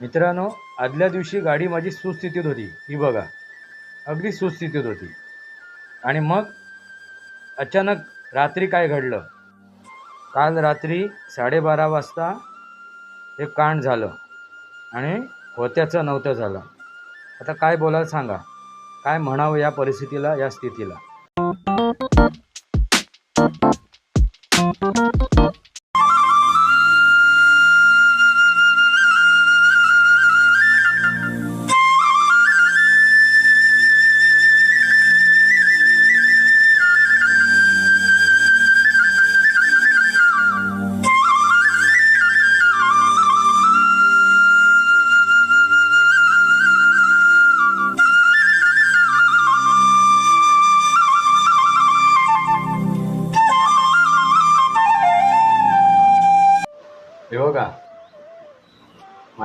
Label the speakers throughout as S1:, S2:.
S1: मित्रांनो आदल्या दिवशी गाडी माझी सुस्थितीत होती. ही बघा. अगदी सुस्थितीत होती. आणि मग अचानक रात्री काय घडलं? काल रात्री साडेबारा वाजता हे कांड झालं. आणि होत्याचं नव्हतं झालं. आता काय बोलायला सांगा? काय म्हणावं या परिस्थितीला या स्थितीला?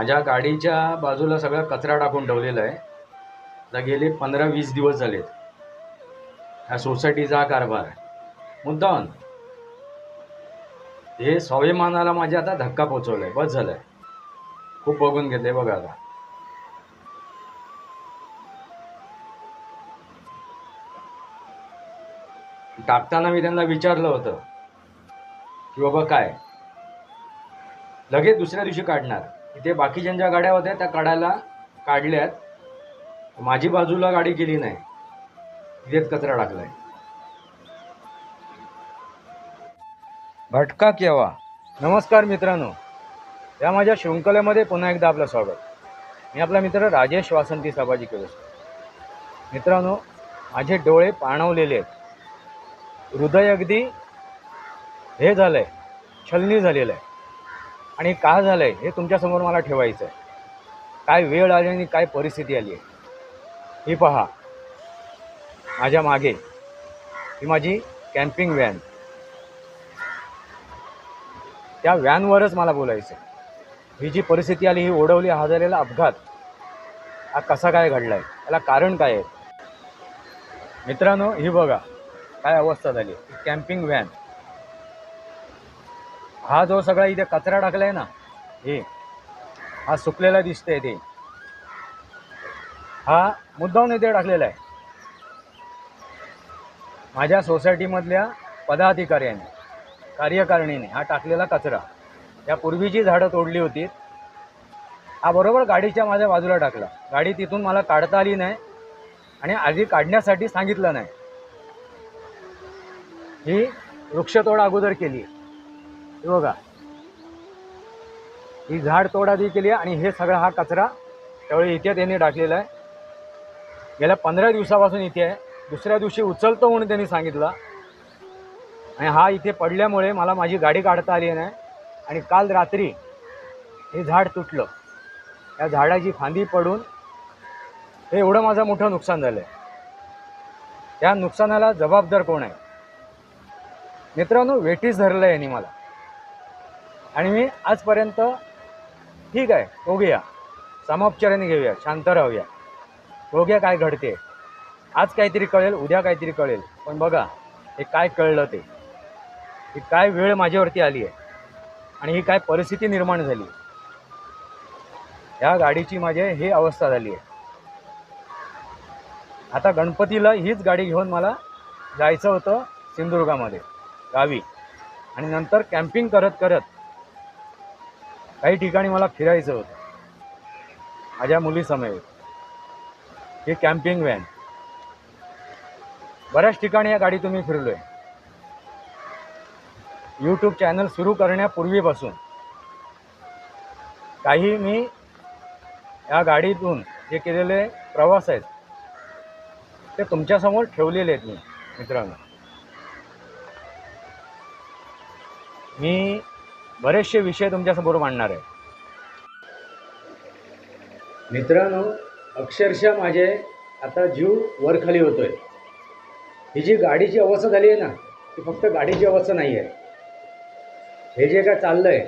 S1: माझ्या गाडीच्या बाजूला सगळा कचरा टाकून ठेवलेला आहे. आता गेले पंधरा वीस दिवस झालेत. ह्या सोसायटीचा हा कारभार आहे. मुद्दाम. हे स्वाभिमानाला माझ्या आता धक्का पोचवलाय. बस झालाय. खूप बघून घेतले बघा आता. टाकताना मी त्यांना विचारलं होतं की बाबा काय? लगेच दुसऱ्या दिवशी काढणार. इथे बाकीच्यांच्या गाड्या होत्या त्या काढायला काढल्यात. माझी बाजूला गाडी गेली नाही. तिथेच कचरा टाकलाय. भटका केव्हा नमस्कार मित्रांनो. या माझ्या शृंखलेमध्ये पुन्हा एकदा आपलं स्वागत. मी आपला मित्र राजेश वासंती सभाजी केलो मित्रांनो माझे डोळे पाणवलेले आहेत. हृदय अगदी हे झालंय. छलनी झालेलं आहे. आणि का झालं आहे हे तुमच्यासमोर मला ठेवायचं आहे काय वेळ आली आणि काय परिस्थिती आली आहे? ही पहा. माझ्या मागे ही माझी कॅम्पिंग व्हॅन. त्या व्हॅनवरच मला बोलायचं आहे. ही जी परिस्थिती आली ही ओढवली हा झालेला अपघात हा कसा काय घडला आहे याला कारण काय आहे? मित्रांनो ही बघा. काय अवस्था झाली? Camping van. हा जो सगळा इथे कचरा टाकलाय ना हे हा सुकलेला दिसतंय ते. हा मुद्दाम इथे टाकलेला आहे. माझ्या सोसायटीमधल्या पदाधिकाऱ्यांनी कार्यकारिणीने हा टाकलेला कचरा. या पूर्वीची झाडं तोडली होती. हा बरोबर गाडीच्या माझ्या बाजूला टाकला. गाडी तिथून मला काढता आली नाही आणि आधी काढण्यासाठी सांगितलं नाही. ही वृक्षतोड अगोदर केली. हे बघा. ही झाड तोड आधी केली आहे आणि हे सगळा हा कचरा त्यावेळी इथे त्यांनी टाकलेला आहे. गेल्या पंधरा दिवसापासून इथे आहे. दुसऱ्या दिवशी उचलतो म्हणून त्यांनी सांगितलं. आणि हा इथे पडल्यामुळे मला माझी गाडी काढता आली नाही. आणि काल रात्री हे झाड तुटलं. या झाडाची फांदी पडून हे एवढं माझं मोठं नुकसान झालं आहे त्या नुकसानाला जबाबदार कोण आहे? मित्रांनो वेटीस धरलं आहे यांनी मला. आणि मी आजपर्यंत ठीक आहे. बघूया. समापचाराने घेऊया. शांत राहूया. बघूया काय घडते. आज काहीतरी कळेल उद्या काहीतरी कळेल. पण बघा हे काय कळलं ते. ही काय वेळ माझ्यावरती आली आहे. आणि ही काय परिस्थिती निर्माण झाली या गाडीची माझी ही अवस्था झाली आहे. आता गणपतीला हीच गाडी घेऊन मला जायचं होतं सिंधुदुर्गामध्ये गावी. आणि नंतर कॅम्पिंग करत करत काही ठिकाणी मला फिरायचं होतं. माझ्या मुलीसमवेत. हे कॅम्पिंग व्हॅन. बऱ्याच ठिकाणी या गाडीतून मी फिरलो आहे यूट्यूब चॅनल सुरू करण्यापूर्वीपासून. काही मी या गाडीतून जे केलेले प्रवास आहेत ते तुमच्यासमोर ठेवलेले आहेत मी मित्रांनो. मी बरेचसे विषय तुमच्यासमोर मांडणार आहे. मित्रांनो अक्षरशः माझे आता जीव वरखाली होतोय. ही जी गाडीची अवस्था झाली आहे ना ती फक्त गाडीची अवस्था नाही आहे. हे जे काय चाललं आहे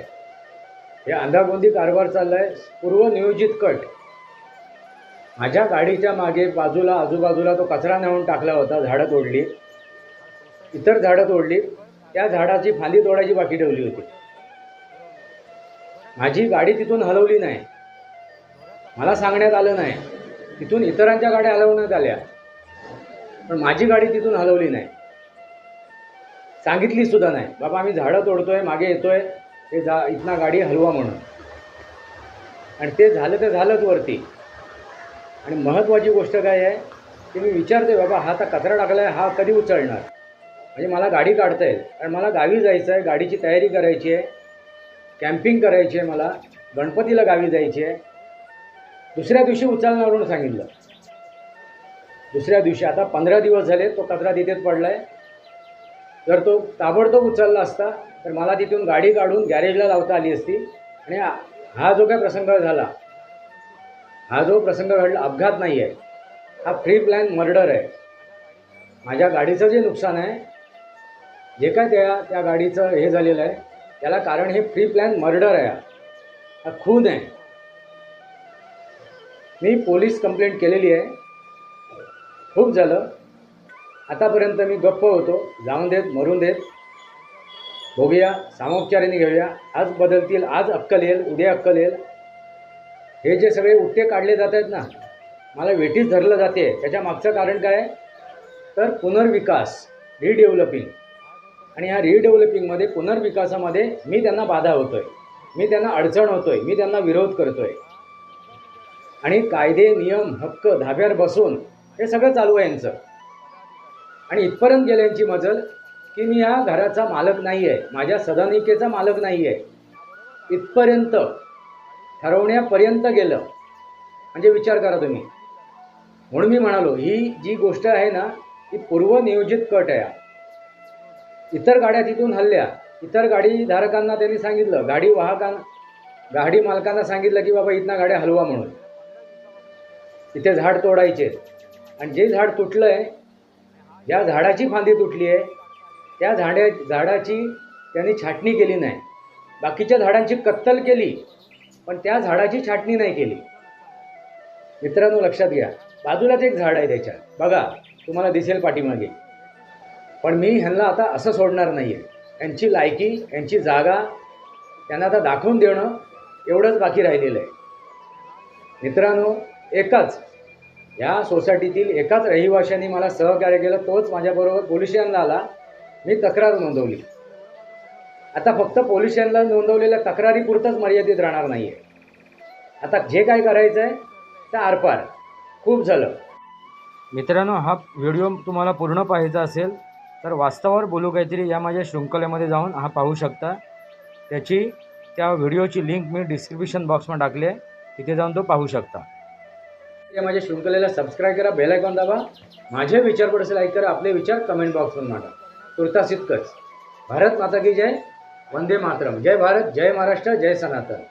S1: हे अंधागोंदी कारभार चालला आहे पूर्वनियोजित कट. माझ्या गाडीच्या मागे बाजूला आजूबाजूला तो कचरा नेऊन टाकला होता झाडं तोडली. इतर झाडं तोडली. त्या झाडाची फांदी तोडायची बाकी ठेवली होती. माझी गाडी तिथून हलवली नाही. मला सांगण्यात आलं नाही. तिथून इतरांच्या गाड्या हलवण्यात आल्या. पण माझी गाडी तिथून हलवली नाही. सांगितली सुद्धा नाही. बाबा आम्ही झाडं तोडतोय मागे येतोय. ते जा इथना गाडी हलवा म्हणून. आणि ते झालं ते झालंच वरती. आणि महत्त्वाची गोष्ट काय आहे की मी विचारते बाबा हा आता कचरा टाकला आहे हा कधी उचलणार? म्हणजे मला गाडी काढता येईल. कारण मला गावी जायचं आहे गाडीची तयारी करायची आहे. कॅम्पिंग करायची आहे मला गणपतीला गावी जायची आहे. दुसऱ्या दिवशी उचलणार म्हणून सांगितलं. दुसऱ्या दिवशी आता पंधरा दिवस झाले तो कचरा तिथेच पडला आहे जर तो ताबडतोब उचलला असता तर मला तिथून गाडी काढून गॅरेजला लावता आली असती. आणि हा- हा जो काय प्रसंग झाला हा जो प्रसंग घडला अपघात नाही आहे. हा फ्री प्लॅन मर्डर आहे. माझ्या गाडीचं जे नुकसान आहे जे काय त्या त्या गाडीचं हे झालेलं आहे याला कारण हे फ्री प्लॅन मर्डर आहे. हा. खून आहे. मी पोलीस कंप्लेंट केलेली आहे. खूप झालं. आतापर्यंत मी गप्प होतो. जाऊन देत मरून देत. बघूया सामोपचाराने घेऊया. आज बदलतील आज अक्कल येईल उद्या अक्कल येईल. हे जे सगळे उट्टे काढले जात आहेत ना मला वेठीच धरलं जाते. त्याच्या मागचं कारण काय? आहे? तर पुनर्विकास रिडेव्हलपिंग आणि ह्या रिडेव्हलपिंगमध्ये पुनर्विकासामध्ये मी त्यांना बाधा होतोय. मी त्यांना अडचण होतोय. मी त्यांना विरोध करतोय. आणि कायदे नियम हक्क धाब्यावर बसून हे सगळं चालू आहे यांचं. आणि इथपर्यंत गेलं यांची मजल की मी या घराचा मालक नाही आहे माझ्या सदनिकेचा मालक नाही आहे इथपर्यंत ठरवण्यापर्यंत गेलं. म्हणजे विचार करा तुम्ही. म्हणून मी म्हणालो ही जी गोष्ट आहे ना ती पूर्वनियोजित कट आहे. इतर गाड्या तिथून हल्ल्या. इतर गाडीधारकांना त्यांनी सांगितलं. गाडी वाहकां गाडी मालकांना सांगितलं की बाबा इथनं गाड्या हलवा म्हणून. तिथे झाड तोडायचे. आणि जे झाड तुटलं आहे ज्या झाडाची फांदी तुटली आहे. त्या झाड्या झाडाची त्यांनी छाटणी केली नाही. बाकीच्या झाडांची कत्तल केली पण त्या झाडाची छाटणी नाही केली. मित्रांनो लक्षात घ्या. बाजूलाच एक झाड आहे त्याच्या बघा तुम्हाला दिसेल पाठीमागे. पण मी ह्यांना आता असं सोडणार नाही आहे यांची लायकी यांची जागा त्यांना आता दाखवून देणं एवढंच बाकी राहिलेलं आहे. मित्रांनो एकाच. या सोसायटीतील एकाच रहिवाशांनी मला सहकार्य केलं तोच माझ्याबरोबर पोलीस स्टेशनला आला. मी तक्रार नोंदवली. आता फक्त पोलीस स्टेशनला नोंदवलेल्या तक्रारीपुरतंच मर्यादित राहणार नाही आहे आता जे काय करायचं आहे ते आरपार. खूप झालं. मित्रांनो हा व्हिडिओ तुम्हाला पूर्ण पाहायचा असेल तर वास्तवावर बोलू काहीतरी या माझ्या शृंखलेमध्ये जाऊन हा पाहू शकता. त्याची त्या व्हिडिओची लिंक मी डिस्क्रिप्शन बॉक्समध्ये टाकली आहे. तिथे जाऊन तो पाहू शकता. या माझ्या शृंखलेला सबस्क्राईब करा बेल आयकॉन दाबा. माझे विचार पडसे लाईक करा आपले विचार कमेंट बॉक्समध्ये मांडा. तुर्तास इतकंच भारत माता की जय वंदे मातरम. जय भारत जय महाराष्ट्र जय सनातन.